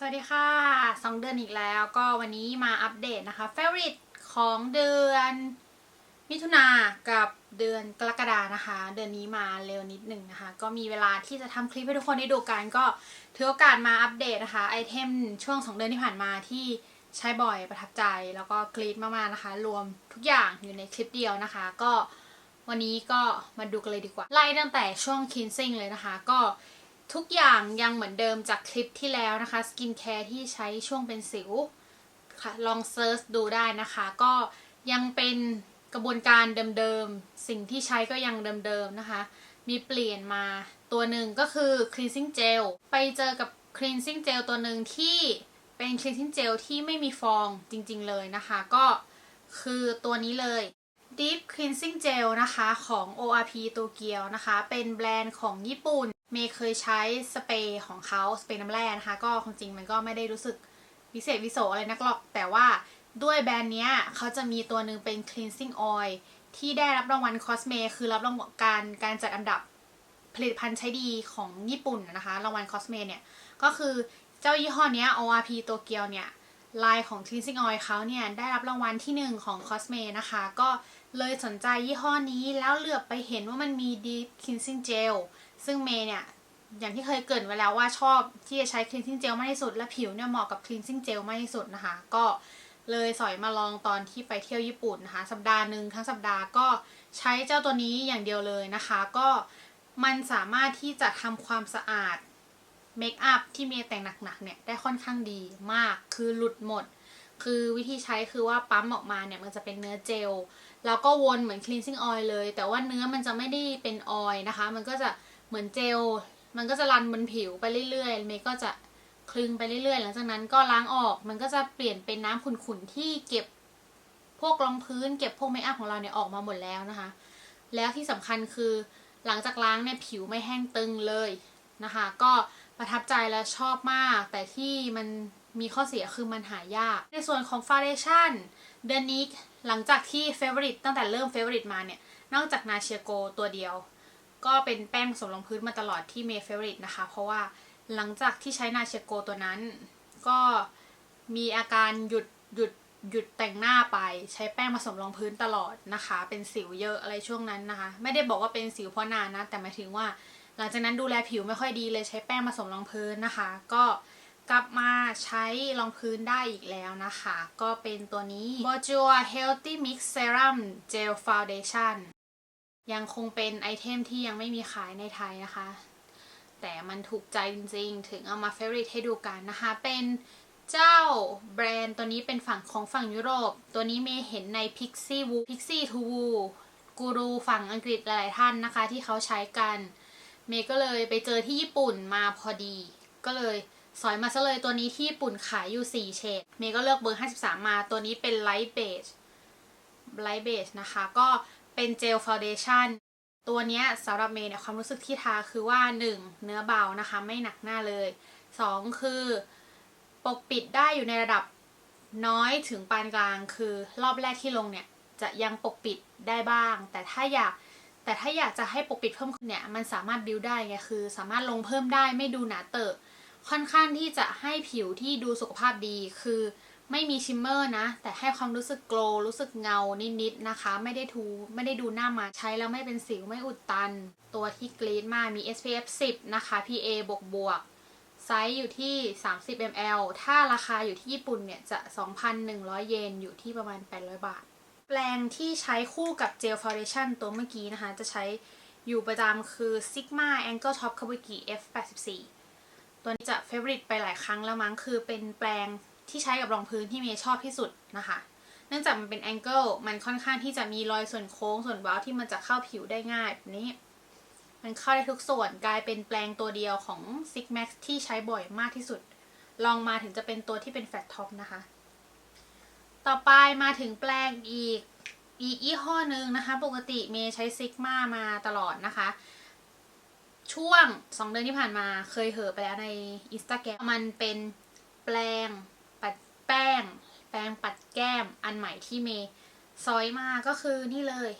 สวัสดีค่ะ2เดือนอีกแล้วก็วันนี้มาอัปเดตนะคะ favorite ของเดือนมิถุนากับเดือนกรกฎานะคะ เดือนนี้มาเร็วนิดหนึ่งนะคะ ก็มีเวลาที่จะทำคลิปให้ทุกคนได้ดูกันก็ถือโอกาสมาอัปเดตนะคะไอเทมช่วง 2 เดือนที่ผ่านมาที่ใช้บ่อยประทับใจแล้วก็กรี๊ดมากๆนะคะ รวมทุกอย่างอยู่ในคลิปเดียวนะคะ ก็วันนี้ก็มาดูกันเลยดีกว่า ไล่ตั้งแต่ช่วง cleansing เลยนะคะ ก็ ทุกอย่างยังเหมือนเดิมจากคลิปที่แล้วนะคะ สกินแคร์ที่ใช้ช่วงเป็นสิวค่ะลองเซิร์ชดูได้นะคะ ก็ยังเป็นกระบวนการเดิมๆ สิ่งที่ใช้ก็ยังเดิมๆนะคะ มีเปลี่ยนมาตัวหนึ่งก็คือ cleansing gel ไปเจอกับ cleansing gel ตัวหนึ่งที่เป็น cleansing gel ที่ไม่มีฟองจริงๆเลยนะคะ ก็คือตัวนี้เลย Deep Cleansing Gel นะคะของ ORP โตเกียวนะคะ เป็นแบรนด์ของญี่ปุ่น เมย์เคยใช้สเปรย์ของเขาสเปรย์น้ำแร่นะคะ ก็ความจริงมันก็ไม่ได้รู้สึกวิเศษวิโสอะไรนักหรอก แต่ว่าด้วยแบรนด์เนี้ยเขาจะมีตัวหนึ่งเป็น cleansing oil ที่ได้รับรางวัลคอสเมคือรับรางวัลการการจัดอันดับผลิตภัณฑ์ใช้ดีของญี่ปุ่นนะคะ รางวัลคอสเมเนี่ย ก็คือเจ้ายี่ห้อเนี้ย ORP โตเกียวเนี่ยลายของ cleansing oil เขาเนี่ย ได้รับรางวัลที่หนึ่งของ Cosme นะคะ ก็เลยสนใจยี่ห้อนี้แล้วเหลือบไปเห็นว่ามันมี deep cleansing gel ซึ่งเมย์เนี่ยอย่างที่เคยเกริดไว้แล้วว่าชอบที่จะใช้ cleansing gel มากที่สุด และผิวเนี่ยเหมาะกับ cleansing gel มากที่สุดนะคะ ก็เลยสอยมาลองตอนที่ไปเที่ยวญี่ปุ่นนะคะ สัปดาห์หนึ่งทั้งสัปดาห์ก็ใช้เจ้าตัวนี้อย่างเดียวเลยนะคะ ก็มันสามารถที่จะทำความสะอาดเมคอัพที่เมย์แต่งหนักๆเนี่ยได้ค่อนข้างดีมากคือหลุดหมด คือวิธีใช้คือว่าปั๊มออกมาเนี่ยมันจะเป็นเนื้อเจลแล้วก็วนเหมือน cleansing oil เลย แต่ว่าเนื้อมันจะไม่ได้เป็นออยล์นะคะ มันก็จะ เหมือนเจล มันก็จะรันบนผิวไปเรื่อยๆเมย์ก็จะคลึงไปเรื่อยๆ หลังจากนั้นก็ล้างออก มันก็จะเปลี่ยนเป็นน้ำขุ่นๆที่เก็บพวกรองพื้น เก็บพวกเมคอัพของเราเนี่ยออกมาหมดแล้วนะคะ แล้วที่สำคัญคือหลังจากล้างเนี่ยผิวไม่แห้งตึงเลยนะคะ ก็ประทับใจและชอบมาก แต่ที่มันมีข้อเสียคือมันหายาก ในส่วนของฟ u n เดชั่นเดือนนี้หลังจากที่เฟ v o r i t e ตั้งแต่เริ่มเฟ v o r i t e มาเนี่ย นอกจากนาเชียโกตัวเดียว ก็เป็นแป้งผสมรองพื้นมาตลอดที่เมย์เฟ v o r i t e นะคะ เพราะว่าหลังจากที่ใช้นาเชโกตัวนั้น ก็มีอาการหยุดหยุดหยุดแต่งหน้าไปใช้แป้งผสมรองพื้นตลอดนะคะ เป็นสิวเยอะอะไรช่วงนั้นนะคะ ไม่ได้บอกว่าเป็นสิวเพราะนานนะ แต่หมายถึงว่า หลังจากนั้นดูแลผิวไม่ค่อยดีเลยใช้แป้งผสมรองพื้นนะคะ ก็กลับมาใช้รองพื้นได้อีกแล้วนะคะ ก็เป็นตัวนี้ b o j u r Healthy Mix Serum Gel Foundation ยังคงเป็นไอเทมที่ยังไม่มีขายในไทยนะคะ แต่มันถูกใจจริงๆ ถึงเอามาเฟร i ให้ดูกันนะคะ เป็นเจ้าแบรนด์ตัวนี้เป็นฝั่งของฝั่งยุโรป ตัวนี้เมย์เห็นใน Pixie Woo Pixie to Woo กูรูฝั่งอังกฤษหลายๆท่านนะคะ ที่เขาใช้กัน เมย์ก็เลยไปเจอที่ญี่ปุ่นมาพอดี ก็เลยสอยมาซะเลยตัวนี้ที่ญี่ปุ่นขายอยู่ 4 เฉด เมย์ก็เลือกเบอร์ 53 มา ตัวนี้เป็น Light Beige Light Beige นะคะ ก็ เป็นเจลฟ u n เดชั่นตัวนี้สำหรับเมย์เนี่ยความรู้สึกที่ทาคือว่า 1. เนื้อเบานะคะไม่หนักหน้าเลย 2. คือ ปกปิดได้อยู่ในระดับน้อยถึงปานกลาง คือรอบแรกที่ลงเนี่ยจะยังปกปิดได้บ้าง แต่ถ้าอยากแต่ถ้าอยากจะให้ปกปิดเพิ่มขึ้นเนี่ยมันสามารถบิวได้ไงคือ สามารถลงเพิ่มได้ไม่ดูหนาเตอะค่อนข้างที่จะให้ผิวที่ดูสุขภาพดีคือ ไม่มีชิมเมอร์นะ แต่ให้ความรู้สึกโกลว์รู้สึกเงานิดๆนะคะ ไม่ได้ทูไม่ได้ดูหน้ามาใช้แล้วไม่เป็นสิวไม่อุดตัน ตัวที่กรีดมากมี SPF 10 นะคะ PA บวกบวกไซส์อยู่ที่ 30 ml ถ้าราคาอยู่ที่ญี่ปุ่นเนี่ย จะ 2,100 เยน อยู่ที่ประมาณ 800 บาท แปลงที่ใช้คู่กับเจลฟ u n เดชั่นตัวเมื่อกี้นะคะ จะใช้อยู่ประจำคือ Sigma Angle Top Kabuki F84 ตัวนี้จะเฟ v o r i t e ไปหลายครั้งแล้วมั้ง คือเป็นแปลง ที่ใช้กับรองพื้นที่เมย์ชอบที่สุดนะคะ เนื่องจากมันเป็นแองเกิลมันค่อนข้างที่จะมีรอยส่วนโค้งส่วนเว้าที่มันจะเข้าผิวได้ง่ายแบบนี้ มันเข้าได้ทุกส่วนกลายเป็นแปลงตัวเดียวของ Sig Max ที่ใช้บ่อยมากที่สุด ลองมาถึงจะเป็นตัวที่เป็นแฟตท็อปนะคะ ต่อไปมาถึงแปลงอีกอีกยี่ห้อหนึ่งนะคะ ปกติเมย์ใช้ซิกมามาตลอดนะคะ ช่วง 2 เดือนที่ผ่านมาเคยเหอไปแล้วในอินสตาแกรมมันเป็นแปลง แป้ง แปรงปัดแก้มอันใหม่ที่เมย์ซอยมาก็คือนี่เลย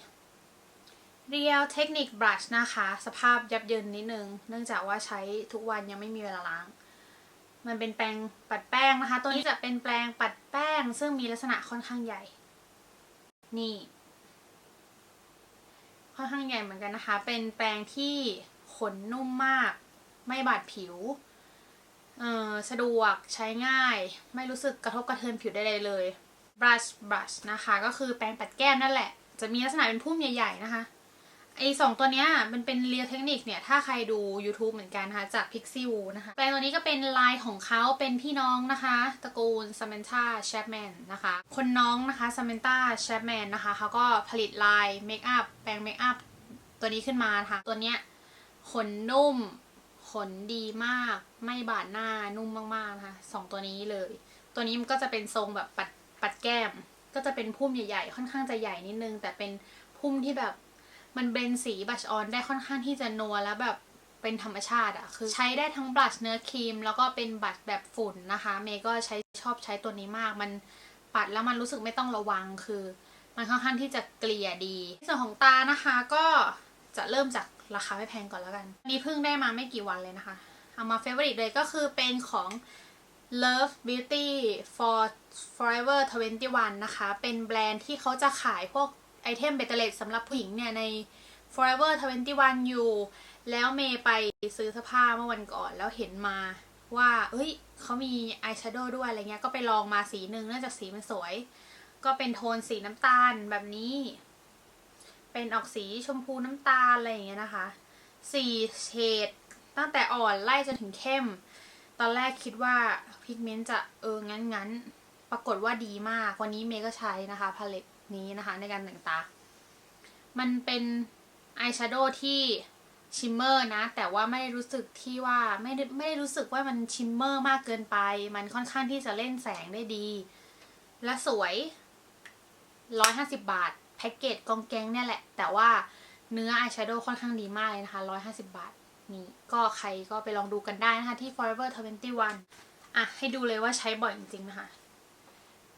Real Technique Brush นะคะ สภาพยับเยินนิดนึง เนื่องจากว่าใช้ทุกวันยังไม่มีเวลาล้าง มันเป็นแปรงปัดแป้งนะคะ ตัวนี้จะเป็นแปรงปัดแป้ง ซึ่งมีลักษณะค่อนข้างใหญ่ นี่ ค่อนข้างใหญ่เหมือนกันนะคะ เป็นแปรงที่ขนนุ่มมาก ไม่บาดผิว สะดวกใช้ง่าย ไม่รู้สึกกระทบกระเทือนผิวใดๆเลย brush brush นะคะ ก็คือแปรงปัดแก้มนั่นแหละ จะมีลักษณะเป็นพุ่มใหญ่ๆนะคะ ไอสองตัวเนี้ยมันเป็นเรียลเทคนิคเนี่ย ถ้าใครดู YouTube เหมือนกันนะคะ จาก Pixie w o นะคะ แปลงตัวนี้ก็เป็นลายของเขาเป็นพี่น้องนะคะ ตระกูล Samantha Chapman นะคะ คนน้องนะคะ Samantha Chapman นะคะเขาก็ผลิตลายเมคอัพแปรงเมคอัพตัวนี้ขึ้นมาค่ะ ตัวเนี้ยขนนุ่ม ขนดีมาก ไม่บาดหน้านุ่มมากๆนะคะสองตัวนี้เลย ตัวนี้มันก็จะเป็นทรงแบบปัดปัดแก้ม ก็จะเป็นพุ่มใหญ่ๆ ค่อนข้างจะใหญ่นิดนึง แต่เป็นพุ่มที่แบบมันเบนสีบัชออนได้ค่อนข้างที่จะนัวแล้วแบบเป็นธรรมชาติอะคือ ใช้ได้ทั้งบลัชเนื้อครีม แล้วก็เป็นบัชแบบฝุ่นนะคะ เมย์ก็ใช้ชอบใช้ตัวนี้มาก มันปัดแล้วมันรู้สึกไม่ต้องระวังคือ มันค่อนข้างที่จะเกลี่ยดีส่วนของตานะคะก็จะเริ่มจาก ราคาไม่แพงก่อนแล้วกันอันนี้เพิ่งได้มาไม่กี่วันเลยนะคะ เอามาเฟเวอริตเลยก็คือเป็นของ Love Beauty for Forever 21 นะคะ เป็นแบรนด์ที่เขาจะขายพวกไอเทมเบตเตอร์เลสสำหรับผู้หญิงเนี่ยใน Forever 21 อยู่ แล้วเมย์ไปซื้อเสื้อผ้าเมื่อวันก่อนแล้วเห็นมาว่าเอ้ยเขามีอายแชโดว์ด้วยอะไรเงี้ย ก็ไปลองมาสีหนึ่งเนื่องจากสีมันสวย ก็เป็นโทนสีน้ำตาลแบบนี้ เป็นออกสีชมพูน้ำตาลอะไรอย่างเงี้ยนะคะสี่เฉดตั้งแต่อ่อนไล่จนถึงเข้ม ตอนแรกคิดว่าพิกเมนต์จะเอองั้นงั้นปรากฏว่าดีมาก วันนี้เมย์ก็ใช้นะคะพาเลตนี้นะคะในการแต่งตา มันเป็นอายแชโดว์ที่ชิมเมอร์นะ แต่ว่าไม่ได้รู้สึกที่ว่าไม่ได้ไม่ได้รู้สึกว่ามันชิมเมอร์มากเกินไป มันค่อนข้างที่จะเล่นแสงได้ดี และสวย 150 บาท แพ็กเกจกองแกงเนี่ยแหละ แต่ว่าเนื้ออายแชโดว์ค่อนข้างดีมากเลยนะคะ 150 บาทนี่ก็ใครก็ไปลองดูกันได้นะคะที่ Forever 21 อะ ให้ดูเลยว่าใช้บ่อยจริงๆนะคะ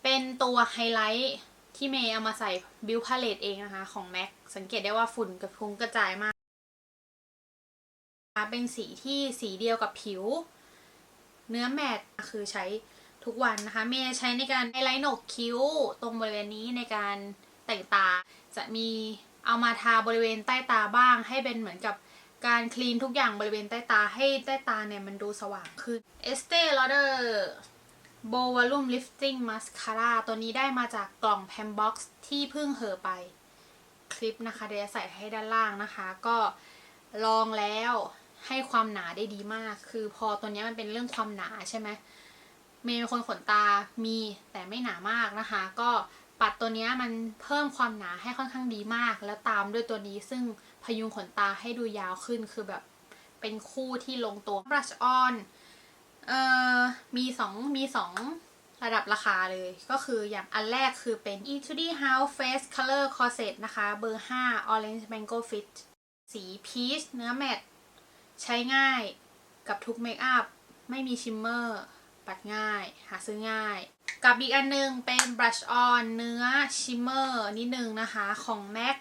เป็นตัวไฮไลท์ที่เมย์เอามาใส่บิวพาเลตเองนะคะ ของ MAC สังเกตได้ว่าฝุ่นกระพุ้งกระจายมาก เป็นสีที่สีเดียวกับผิว เนื้อแมตคือใช้ทุกวันนะคะ เมย์ใช้ในการไฮไลท์หนกคิ้วตรงบริเวณนี้ในการ แต่งตา จะมีเอามาทาบริเวณใต้ตาบ้าง ให้เป็นเหมือนกับการคลีนทุกอย่างบริเวณใต้ตาให้ใต้ตาเนี่ยมันดูสว่างขึ้น Estee Lauder Bow Volume Lifting Mascara ตัวนี้ได้มาจากกล่อง Pam Box ที่เพิ่งเหอไปคลิปนะคะเดี๋ยวใส่ให้ด้านล่างนะคะ ก็ลองแล้วให้ความหนาได้ดีมาก คือพอตัวนี้มันเป็นเรื่องความหนาใช่ไหมเมย์เป็นคนขนตามีแต่ไม่หนามากนะคะ ก็ ปัดตัวนี้มันเพิ่มความหนาให้ค่อนข้างดีมาก แล้วตามด้วยตัวนี้ซึ่งพยุงขนตาให้ดูยาวขึ้นคือแบบเป็นคู่ที่ลงตัว brush on เอ่อมีสองมีสองระดับราคาเลยก็คืออย่างอันแรกคือเป็น Etude House Face Color Corset นะคะเบอร์ 5 Orange Mango Fit สีพีชเนื้อแมตใช้ง่ายกับทุกเมคอัพ ไม่มีชิมเมอร์ ปัดง่าย หาซื้อง่าย กับอีกอันหนึงเป็น Brush On เนื้อชิมเมอร์นิดนึงนะคะของ MAC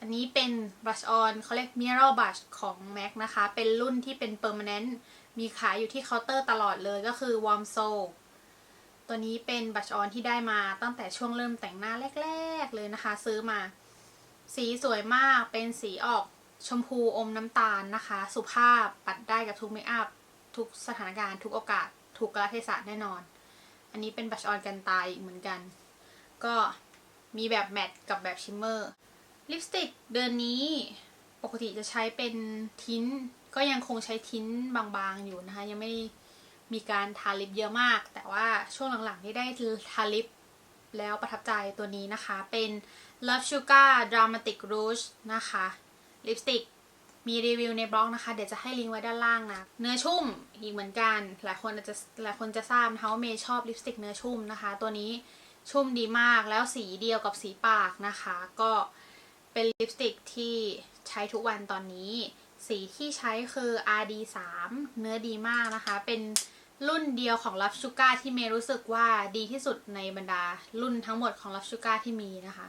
อันนี้เป็น Brush On เขาเรียก Mirror Brush ของ MAC นะคะ เป็นรุ่นที่เป็น Permanent มีขายอยู่ที่เคาน์เตอร์ตลอดเลยก็คือ Warm Soul ตัวนี้เป็นบัชออนที่ได้มาตั้งแต่ช่วงเริ่มแต่งหน้าแรก ๆ เลยนะคะ ซื้อมา สีสวยมากเป็นสีออกชมพูอมน้ำตาลนะคะ สุภาพปัดได้กับทุกเมคอัพทุกสถานการณ์ ทุกโอกาส ทุกกาลเทศะแน่นอน อันนี้เป็นบัชออนกันตายอีกเหมือนกัน ก็มีแบบแมตต์กับแบบชิมเมอร์ ลิปสติกเดือนนี้ปกติจะใช้เป็นทิ้น ก็ยังคงใช้ทิ้นบางๆอยู่นะคะ ยังไม่มีการทาลิปเยอะมาก แต่ว่าช่วงหลังๆที่ได้ทาลิปแล้วประทับใจตัวนี้นะคะ เป็น Love Sugar Dramatic Rouge นะคะ ลิปสติก มีรีวิวในบล็อกนะคะ เดี๋ยวจะให้ลิงก์ไว้ด้านล่างนะ เนื้อชุ่มอีกเหมือนกัน หลายคนอาจจะหลายคนจะทราบนะคะว่าเมย์ชอบลิปสติกเนื้อชุ่มนะคะ ตัวนี้ชุ่มดีมากแล้วสีเดียวกับสีปากนะคะ ก็เป็นลิปสติกที่ใช้ทุกวันตอนนี้ สีที่ใช้คือ RD3 เนื้อดีมากนะคะ เป็นรุ่นเดียวของ Love Sugar ที่เมย์รู้สึกว่าดีที่สุดในบรรดารุ่นทั้งหมดของ Love Sugar ที่มีนะคะ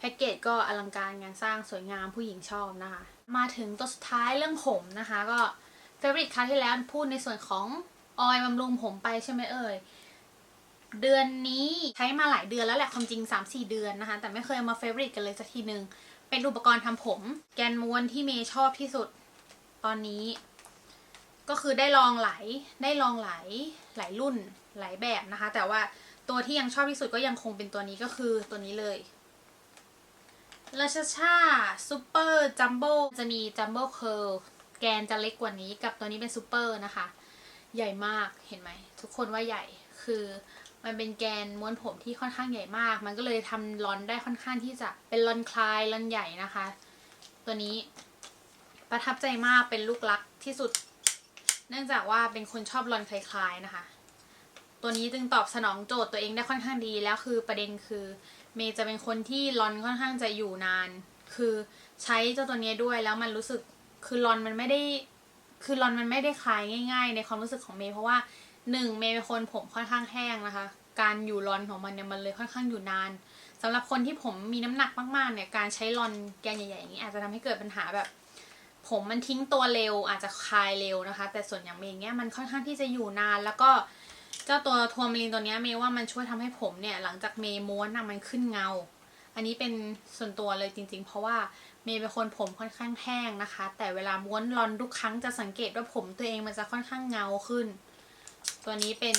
แพ็กเกจก็อลังการงานสร้างสวยงามผู้หญิงชอบนะคะ มาถึงตัวสุดท้ายเรื่องผมนะคะ ก็เฟ v o r i t e ครั้งที่แล้วพูดในส่วนของออยล์บำรุงผมไปใช่ไหมเอ่ยเดือนนี้ใช้มาหลายเดือนแล้วแหละความจริง 3-4 เดือนนะคะ แต่ไม่เคยเอามาเฟ v o r i t กันเลยสักทีหนึ่งเป็นอุปกรณ์ทำผม แกนม้วนที่เมย์ชอบที่สุดตอนนี้ ก็คือได้ลองหลายได้ลองหลายหลายรุ่นหลายแบบนะคะ แต่ว่าตัวที่ยังชอบที่สุดก็ยังคงเป็นตัวนี้ก็คือตัวนี้เลย ราชชาซูเปอร์จัมโบ้จะมีจัมโบ้เคิร์ลแกนจะเล็กกว่านี้กับตัวนี้เป็นซูเปอร์นะคะ ใหญ่มากเห็นไหม ทุกคนว่าใหญ่คือมันเป็นแกนม้วนผมที่ค่อนข้างใหญ่มาก มันก็เลยทำลอนได้ค่อนข้างที่จะเป็นลอนคลายลอนใหญ่นะคะ ตัวนี้ประทับใจมากเป็นลูกรักที่สุด เนื่องจากว่าเป็นคนชอบลอนคลายๆนะคะ ตัวนี้จึงตอบสนองโจทย์ตัวเองได้ค่อนข้างดีแล้วคือประเด็นคือ เมย์จะเป็นคนที่รอนค่อนข้างจะอยู่นาน คือใช้เจ้าตัวนี้ด้วยแล้วมันรู้สึกคือรอนมันไม่ได้ คือรอนมันไม่ได้คลายง่าย ๆ ในความรู้สึกของเมย์เพราะว่าหนึ่งเมย์เป็นคนผมค่อนข้างแห้งนะคะ การอยู่รอนของมันเนี่ยมันเลยค่อนข้างอยู่นานสำหรับคนที่ผมมีน้ำหนักมากๆเนี่ยการใช้รอนแกนใหญ่ๆอย่างนี้อาจจะทำให้เกิดปัญหาแบบ ผมมันทิ้งตัวเร็วอาจจะคลายเร็วนะคะ แต่ส่วนอย่างเมย์เนี่ยมันค่อนข้างที่จะอยู่นานแล้วก็ เจ้าตัวทัวร์มารินตัวนี้เมย์ว่ามันช่วยทำให้ผมเนี่ย หลังจากเมย์ม้วนอะมันขึ้นเงา อันนี้เป็นส่วนตัวเลยจริง ๆ เพราะว่าเมย์เป็นคนผมค่อนข้างแห้งนะคะ แต่เวลาม้วนรอนทุกครั้งจะสังเกตว่าผมตัวเองมันจะค่อนข้างเงาขึ้น ตัวนี้เป็น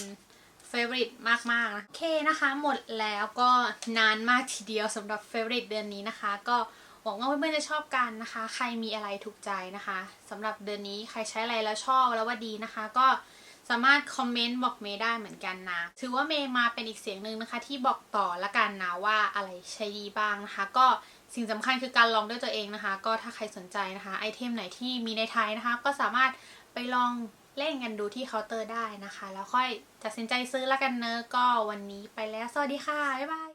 favorite มากๆนะโอเคนะคะ หมดแล้วก็นานมากทีเดียวสำหรับ favorite เดือนนี้นะคะ ก็หวังว่าเพื่อนๆจะชอบกันนะคะ ใครมีอะไรถูกใจนะคะสำหรับเดือนนี้ใครใช้อะไรแล้วชอบแล้วว่าดีนะคะ ก็ สามารถคอมเมนต์บอกเมย์ได้เหมือนกันนะ ถือว่าเมย์มาเป็นอีกเสียงหนึ่งนะคะ ที่บอกต่อละกันนะว่าอะไรใช้ดีบ้างนะคะ ก็สิ่งสำคัญคือการลองด้วยตัวเองนะคะ ก็ถ้าใครสนใจนะคะไอเทมไหนที่มีในไทยนะคะ ก็สามารถไปลองเล่นกันดูที่เคาน์เตอร์ได้นะคะ แล้วค่อยตัดสินใจซื้อละกันเนอะก็วันนี้ไปแล้ว สวัสดีค่ะ บ๊ายบาย